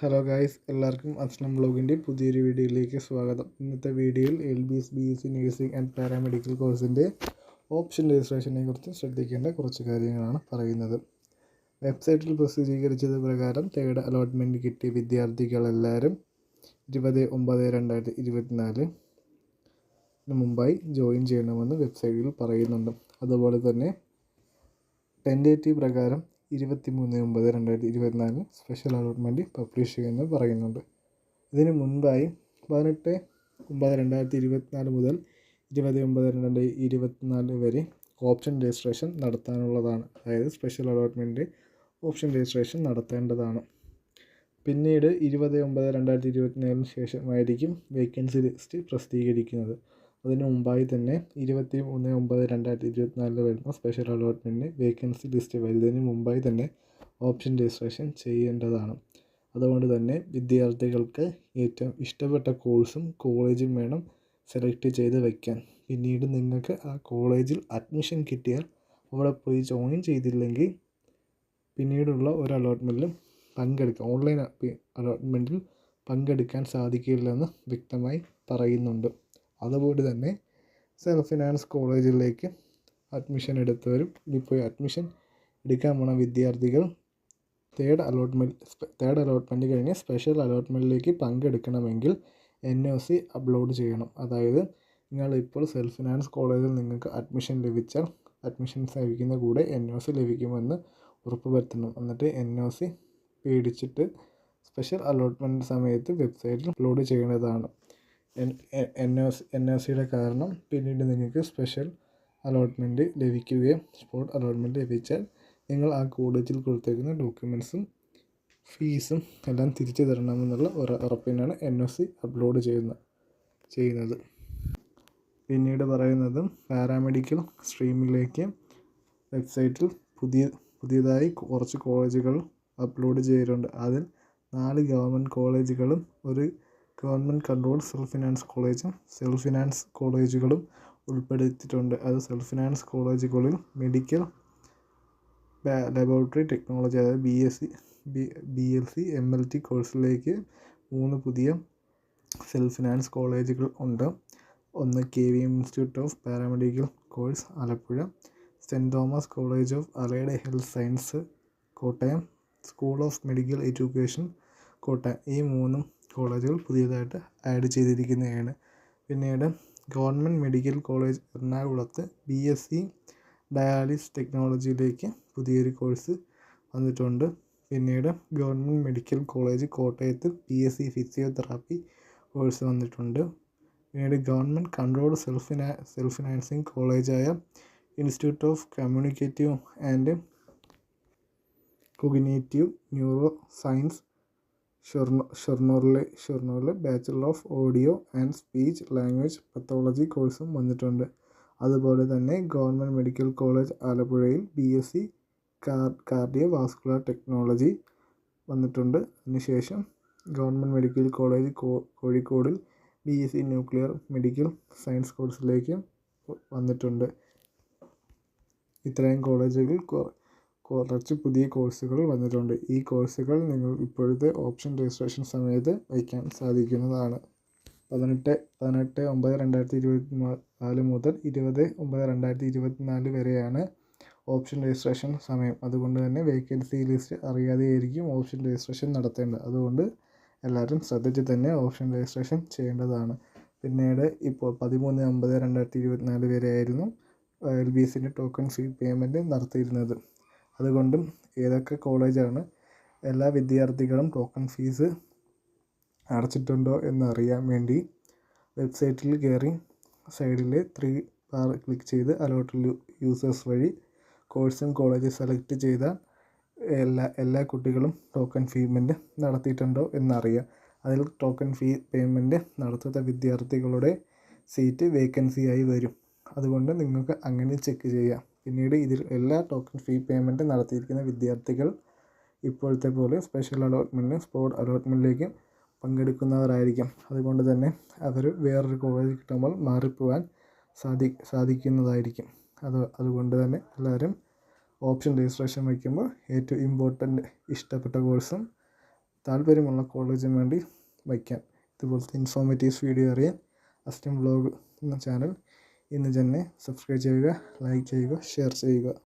Hello guys എല്ലാവർക്കും അച്ഛനം ബ്ലോഗിന്റെ പുതിയൊരു വീഡിയോയിലേക്ക് സ്വാഗതം. ഇന്നത്തെ വീഡിയോയിൽ L B S B S C nursing and paramedical കോഴ്സിന്റെ ഓപ്ഷൻ രജിസ്ട്രേഷനെ കുറിച്ച് ശ്രദ്ധിക്കേണ്ട കുറച്ച് കാര്യങ്ങളാണ് പറയുന്നത്. വെബ്സൈറ്റിൽ പ്രസിദ്ധീകരിച്ചത് പ്രകാരം തേർഡ് അലോട്ട്മെന്റ് കിട്ടിയ വിദ്യാർത്ഥികളെല്ലാവരും ഇരുപത് ഒമ്പത് രണ്ടായിരത്തി ഇരുപത്തിനാല് മുമ്പായി ജോയിൻ ചെയ്യണമെന്ന് വെബ്സൈറ്റിൽ പറയുന്നുണ്ട്. അതുപോലെ തന്നെ ടെൻഡേറ്റീവ് പ്രകാരം ഇരുപത്തി മൂന്ന് ഒമ്പത് രണ്ടായിരത്തി ഇരുപത്തിനാലിന് സ്പെഷ്യൽ അലോട്ട്മെന്റ് പബ്ലിഷ് ചെയ്യുമെന്ന് പറയുന്നുണ്ട്. ഇതിന് മുൻപായി പതിനെട്ട് ഒമ്പത് രണ്ടായിരത്തി ഇരുപത്തിനാല് മുതൽ ഇരുപത് ഒമ്പത് രണ്ടായിരത്തി ഇരുപത്തിനാല് വരെ ഓപ്ഷൻ രജിസ്ട്രേഷൻ നടത്താനുള്ളതാണ്. അതായത് സ്പെഷ്യൽ അലോട്ട്മെന്റ് ഓപ്ഷൻ രജിസ്ട്രേഷൻ നടത്തേണ്ടതാണ്. പിന്നീട് ഇരുപത് ഒമ്പത് രണ്ടായിരത്തി ഇരുപത്തിനാലിന് ശേഷമായിരിക്കും വേക്കൻസി ലിസ്റ്റ് പ്രസിദ്ധീകരിക്കുന്നത്. അതിന് മുമ്പായി തന്നെ ഇരുപത്തി മൂന്ന് ഒമ്പത് രണ്ടായിരത്തി ഇരുപത്തിനാലിൽ വരുന്ന സ്പെഷ്യൽ അലോട്ട്മെന്റിന് വേക്കൻസി ലിസ്റ്റ് വരുന്നതിന് മുമ്പായി തന്നെ ഓപ്ഷൻ രജിസ്ട്രേഷൻ ചെയ്യേണ്ടതാണ്. അതുകൊണ്ട് തന്നെ വിദ്യാർത്ഥികൾക്ക് ഏറ്റവും ഇഷ്ടപ്പെട്ട കോഴ്സും കോളേജും വേണം സെലക്ട് ചെയ്ത് വയ്ക്കാൻ പിന്നീട് നിങ്ങൾക്ക് ആ കോളേജിൽ അഡ്മിഷൻ കിട്ടിയാൽ അവിടെ പോയി ജോയിൻ ചെയ്തില്ലെങ്കിൽ പിന്നീടുള്ള ഒരു അലോട്ട്മെന്റിലും പങ്കെടുക്കാം. ഓൺലൈൻ അലോട്ട്മെന്റിൽ പങ്കെടുക്കാൻ സാധിക്കില്ലെന്ന് വ്യക്തമായി പറയുന്നുണ്ട്. അതുപോലെ തന്നെ സെൽഫ് ഫിനാൻസ് കോളേജിലേക്ക് അഡ്മിഷൻ എടുത്തവരും ഇനിയിപ്പോൾ അഡ്മിഷൻ എടുക്കാൻ പോണ വിദ്യാർത്ഥികൾ തേർഡ് അലോട്ട്മെന്റ് തേർഡ് അലോട്ട്മെന്റ് കഴിഞ്ഞ് സ്പെഷ്യൽ അലോട്ട്മെന്റിലേക്ക് പങ്കെടുക്കണമെങ്കിൽ എൻ ഒ സി അപ്ലോഡ് ചെയ്യണം. അതായത് നിങ്ങൾ ഇപ്പോൾ സെൽഫ് ഫിനാൻസ് കോളേജിൽ നിങ്ങൾക്ക് അഡ്മിഷൻ ലഭിച്ചാൽ അഡ്മിഷൻ ലഭിക്കുന്ന കൂടെ എൻ ഒ സി ലഭിക്കുമെന്ന് ഉറപ്പുവരുത്തണം എന്നിട്ട് എൻ ഒ സി പേടിച്ചിട്ട് സ്പെഷ്യൽ അലോട്ട്മെന്റ് സമയത്ത് വെബ്സൈറ്റിൽ അപ്ലോഡ് ചെയ്യേണ്ടതാണ്. എൻ എൻ ഒ സിയുടെ കാരണം പിന്നീട് നിങ്ങൾക്ക് സ്പെഷ്യൽ അലോട്ട്മെന്റ് ലഭിക്കുകയും സ്പോട്ട് അലോട്ട്മെന്റ് ലഭിച്ചാൽ നിങ്ങൾ ആ കോളേജിൽ കൊടുത്തേക്കുന്ന ഡോക്യുമെൻസും ഫീസും എല്ലാം തിരിച്ചു തരണമെന്നുള്ള ഒരു ഉറപ്പിനാണ് എൻ ഒ സി അപ്ലോഡ് ചെയ്യുന്ന ചെയ്യുന്നത്. പിന്നീട് പറയുന്നത് പാരാമെഡിക്കൽ സ്ട്രീമിലേക്ക് വെബ്സൈറ്റിൽ പുതിയ പുതിയതായി കുറച്ച് കോളേജുകൾ അപ്ലോഡ് ചെയ്തിട്ടുണ്ട്. അതിൽ നാല് ഗവൺമെന്റ് കോളേജുകളും ഒരു ഗവൺമെന്റ് കൺട്രോൾ സെൽഫ് ഫിനാൻസ് കോളേജും സെൽഫ് ഫിനാൻസ് കോളേജുകളും ഉൾപ്പെടുത്തിയിട്ടുണ്ട്. അത് സെൽഫ് ഫിനാൻസ് കോളേജുകളിൽ മെഡിക്കൽ ലബോറട്ടറി ടെക്നോളജി അതായത് B S C B B L C M L T കോഴ്സിലേക്ക് മൂന്ന് പുതിയ സെൽഫ് ഫിനാൻസ് കോളേജുകൾ ഉണ്ട്. ഒന്ന് K V institute of paramedical course Alappuzha saint Thomas college of allied health science Kottayam school of medical education Kottayam. ഈ മൂന്നും കോളേജുകൾ പുതിയതായിട്ട് ആഡ് ചെയ്തിരിക്കുന്നതാണ്. പിന്നീട് ഗവൺമെന്റ് മെഡിക്കൽ കോളേജ് എറണാകുളത്ത് ബി എസ് സി ഡയാലിസ് ടെക്നോളജിയിലേക്ക് പുതിയൊരു കോഴ്സ് വന്നിട്ടുണ്ട്. പിന്നീട് ഗവൺമെന്റ് മെഡിക്കൽ കോളേജ് കോട്ടയത്ത് P S C physiotherapy course വന്നിട്ടുണ്ട്. പിന്നീട് government control self self financing കോളേജായ institute of communicative and cognitive neuro science Shoranur ഷൊർണൂറിലെ ഷൊർണൂറിലെ bachelor of audio and speech language pathology കോഴ്സും വന്നിട്ടുണ്ട്. അതുപോലെ തന്നെ ഗവൺമെന്റ് മെഡിക്കൽ കോളേജ് ആലപ്പുഴയിൽ B S C cardiovascular technology വന്നിട്ടുണ്ട്. അതിനുശേഷം government medical college കോഴിക്കോടിൽ B S C nuclear medical science കോഴ്സിലേക്ക് വന്നിട്ടുണ്ട്. ഇത്രയും കോളേജുകൾ കുറച്ച് പുതിയ കോഴ്സുകൾ വന്നിട്ടുണ്ട്. ഈ കോഴ്സുകൾ നിങ്ങൾ ഇപ്പോഴത്തെ ഓപ്ഷൻ രജിസ്ട്രേഷൻ സമയത്ത് വയ്ക്കാൻ സാധിക്കുന്നതാണ്. പതിനെട്ട് പതിനെട്ട് ഒമ്പത് രണ്ടായിരത്തി ഇരുപത്തി നാല് മുതൽ ഇരുപത് ഒമ്പത് രണ്ടായിരത്തി ഇരുപത്തി നാല് വരെയാണ് ഓപ്ഷൻ രജിസ്ട്രേഷൻ സമയം. അതുകൊണ്ട് തന്നെ വേക്കൻസി ലിസ്റ്റ് അറിയാതെയായിരിക്കും ഓപ്ഷൻ രജിസ്ട്രേഷൻ നടത്തേണ്ടത്. അതുകൊണ്ട് എല്ലാവരും ശ്രദ്ധിച്ച് തന്നെ ഓപ്ഷൻ രജിസ്ട്രേഷൻ ചെയ്യേണ്ടതാണ്. പിന്നീട് ഇപ്പോൾ പതിമൂന്ന് ഒമ്പത് രണ്ടായിരത്തി ഇരുപത്തി നാല് വരെയായിരുന്നു എൽ ബി എസിന്റെ ടോക്കൺ ഫീ പേയ്മെന്റ് നടത്തിയിരുന്നത്. അതുകൊണ്ടും ഏതൊക്കെ കോളേജാണ് എല്ലാ വിദ്യാർത്ഥികളും ടോക്കൺ ഫീസ് അടച്ചിട്ടുണ്ടോ എന്നറിയാൻ വേണ്ടി വെബ്സൈറ്റിൽ കയറി സൈഡിലെ ത്രീ ബാർ ക്ലിക്ക് ചെയ്ത് അലോട്ട് യൂസേഴ്സ് വഴി കോഴ്സും കോളേജും സെലക്ട് ചെയ്ത എല്ലാ എല്ലാ കുട്ടികളും ടോക്കൺ പേയ്മെന്റ് നടത്തിയിട്ടുണ്ടോ എന്നറിയാം. അതിൽ ടോക്കൺ ഫീ പേയ്മെന്റ് നടത്താത്ത വിദ്യാർത്ഥികളുടെ സീറ്റ് വേക്കൻസിയായി വരും. അതുകൊണ്ട് നിങ്ങൾക്ക് അങ്ങനെ ചെക്ക് ചെയ്യാം. പിന്നീട് ഇതിൽ എല്ലാ ടോക്കൺ ഫീ പേയ്മെന്റ് നടത്തിയിരിക്കുന്ന വിദ്യാർത്ഥികൾ ഇപ്പോഴത്തെ പോലെ സ്പെഷ്യൽ അലോട്ട്മെന്റിലും സ്പോട്ട് അലോട്ട്മെന്റിലേക്കും പങ്കെടുക്കുന്നവരായിരിക്കും. അതുകൊണ്ട് തന്നെ അവർ വേറൊരു കോളേജ് കിട്ടുമ്പോൾ മാറിപ്പോവാൻ സാധി സാധിക്കുന്നതായിരിക്കും. അത് അതുകൊണ്ട് തന്നെ എല്ലാവരും ഓപ്ഷൻ രജിസ്ട്രേഷൻ വയ്ക്കുമ്പോൾ ഏറ്റവും ഇമ്പോർട്ടന്റ് ഇഷ്ടപ്പെട്ട കോഴ്സും താല്പര്യമുള്ള കോളേജിന് വേണ്ടി വയ്ക്കാൻ ഇതുപോലത്തെ ഇൻഫോർമേറ്റീവ്സ് വീഡിയോ അറിയാൻ അസ്റ്റം വ്ലോഗ് എന്ന ചാനൽ ഇന്ന് തന്നെ സബ്സ്ക്രൈബ് ചെയ്യുക ലൈക്ക് ചെയ്യുക ഷെയർ ചെയ്യുക.